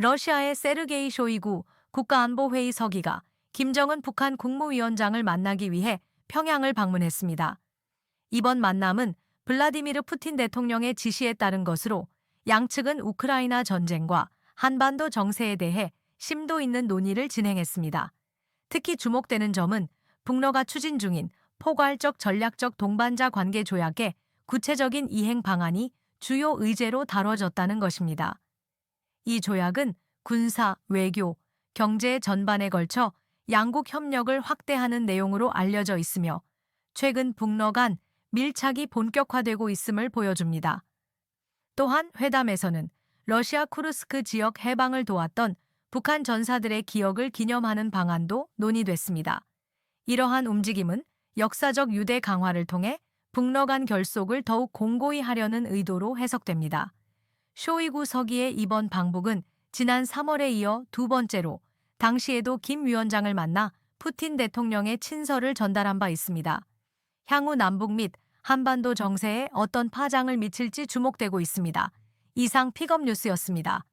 러시아의 세르게이 쇼이구 국가안보회의 서기가 김정은 북한 국무위원장을 만나기 위해 평양을 방문했습니다. 이번 만남은 블라디미르 푸틴 대통령의 지시에 따른 것으로 양측은 우크라이나 전쟁과 한반도 정세에 대해 심도 있는 논의를 진행했습니다. 특히 주목되는 점은 북러가 추진 중인 포괄적 전략적 동반자 관계 조약의 구체적인 이행 방안이 주요 의제로 다뤄졌다는 것입니다. 이 조약은 군사, 외교, 경제 전반에 걸쳐 양국 협력을 확대하는 내용으로 알려져 있으며 최근 북러 간 밀착이 본격화되고 있음을 보여줍니다. 또한 회담에서는 러시아 쿠르스크 지역 해방을 도왔던 북한 전사들의 기억을 기념하는 방안도 논의됐습니다. 이러한 움직임은 역사적 유대 강화를 통해 북러 간 결속을 더욱 공고히 하려는 의도로 해석됩니다. 쇼이구 서기의 이번 방북은 지난 3월에 이어 두 번째로 당시에도 김 위원장을 만나 푸틴 대통령의 친서를 전달한 바 있습니다. 향후 남북 및 한반도 정세에 어떤 파장을 미칠지 주목되고 있습니다. 이상 픽업 뉴스였습니다.